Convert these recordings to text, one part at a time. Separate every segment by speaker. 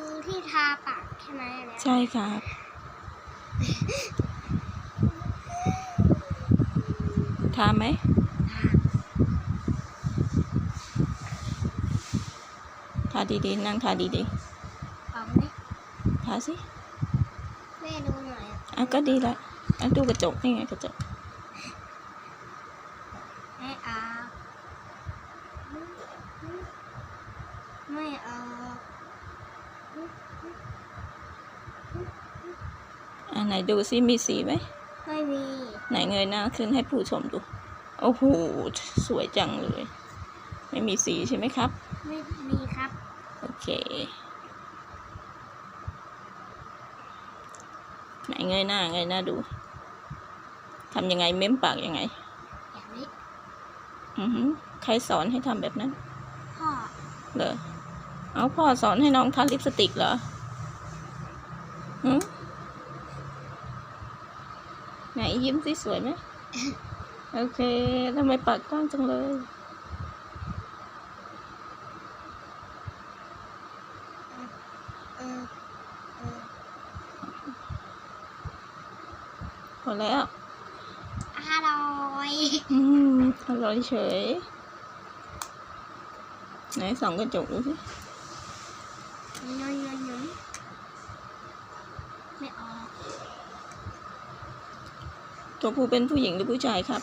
Speaker 1: คือที่ทาปากใช่ไหมอันเนี้ย
Speaker 2: ใช่ครับ ทาไหมทาดีๆ นั่งทาดี
Speaker 1: เอาไหม
Speaker 2: ๆทาสิ
Speaker 1: แม่ดูหน่อย
Speaker 2: อะก็ดีละอะดูกระจกนี่ไงกระจก
Speaker 1: ไม่เอาไม่เอา
Speaker 2: อะไหนดูซิมีสีไหม
Speaker 1: ไม่มี
Speaker 2: ไหนเงยหน้าขึ้นให้ผู้ชมดู โอ้โห สวยจังเลย ไม่มีสีใช่ไหมครับ
Speaker 1: ไม่มีครับ
Speaker 2: โอเค ไหนเงยหน้าเงยหน้าดู ทำยังไงเม้มปากยังไง
Speaker 1: อย่างนี้
Speaker 2: อือหือใครสอนให้ทำแบบนั้น
Speaker 1: พ่อ
Speaker 2: เหรอ เอาพ่อสอนให้น้องทาลิปสติกเหรอหือ ไหนยิ้มสิสวยไหมโอเคทำไมปากกว้างจังเลย
Speaker 1: เออเออ
Speaker 2: พอแล้ว
Speaker 1: อร่อย
Speaker 2: อืมอร่อยเฉย ไหนส่องกระจกดูสิ
Speaker 1: น้อยน้อยน้อยไม่ออก
Speaker 2: ตัวผู้เป็นผู้หญิงหรือผู้ชายครับ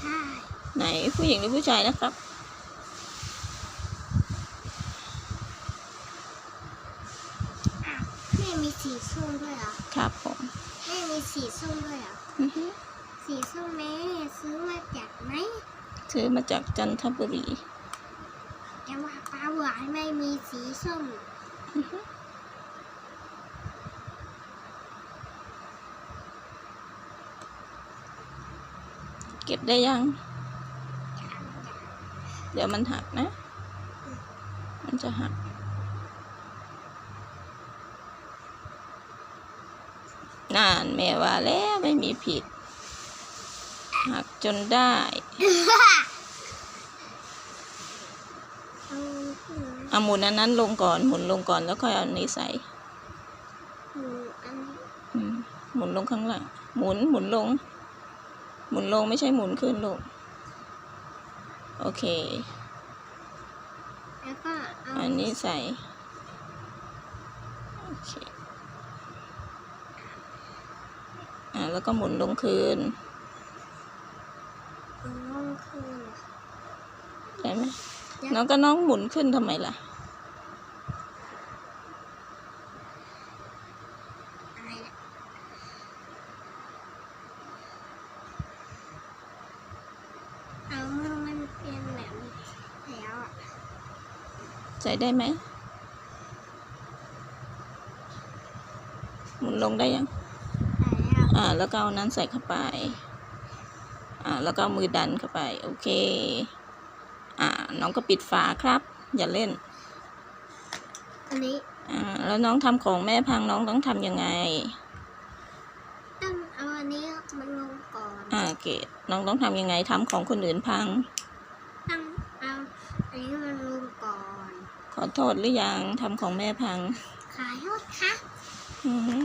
Speaker 1: ใช่
Speaker 2: ไหนผู้หญิงหรือผู้ชายนะครับ
Speaker 1: อ้าวแม่มีสีส้มด้วยเหรอ
Speaker 2: ครับผม
Speaker 1: แม่มีสีส้มด้วยเหรอ
Speaker 2: อือฮึ
Speaker 1: สีส้มแม่ซื้อมาจากไหน
Speaker 2: ซื้อมาจากจันทบุรี
Speaker 1: แต่ว่าปลาหวานไม่มีสีส้ม
Speaker 2: อือฮึเก็บ ได้ยัง เดี๋ยวมันหักนะ มันจะหัก นานแม่ว่าแล้วไม่มีผิด หักจนได้
Speaker 1: เอาขึ้นมา
Speaker 2: เอาหมุนอันนั้นลงก่อน หมุนลงก่อนแล้วค่อยเอาอันนี้ใส่
Speaker 1: หนูอันนี้
Speaker 2: อืมหมุนลงข้างล่าง หมุนหมุนลง หมุนลงไม่ใช่หมุนขึ้นลงโอเค
Speaker 1: แล้วก็เอา
Speaker 2: อันนี้ใส่ โอเค อ่าแล้วก็หมุนลงคืน
Speaker 1: เอาลงคืน
Speaker 2: ได้ไหมน้องก็น้องหมุนขึ้นทำไมล่ะ
Speaker 1: อะไรนะเอาเมื่อมันเป็นแบบนี้แล้วอะ
Speaker 2: ใส่ได้ไหมหมุนลงได้ยัง
Speaker 1: แล้ว
Speaker 2: อ่า แล้วก็เอานั้นใส่เข้าไป อ่า แล้วก็เอามือดันเข้าไป โอเค อ่า น้องก็ปิดฝาครับ อย่าเล่น
Speaker 1: อันนี้
Speaker 2: อ่า แล้วน้องทำของแม่พังน้องต้องทำยังไง
Speaker 1: ต้องเอาอันนี้มันลงก่อน
Speaker 2: อ่าเกดน้องต้องทำยังไงทำของคนอื่นพัง
Speaker 1: ต้องเอาอันนี้มันลงก่อน
Speaker 2: ขอโทษหรือยังทำของแม่พัง
Speaker 1: ขายโทษค่ะ
Speaker 2: อือหือ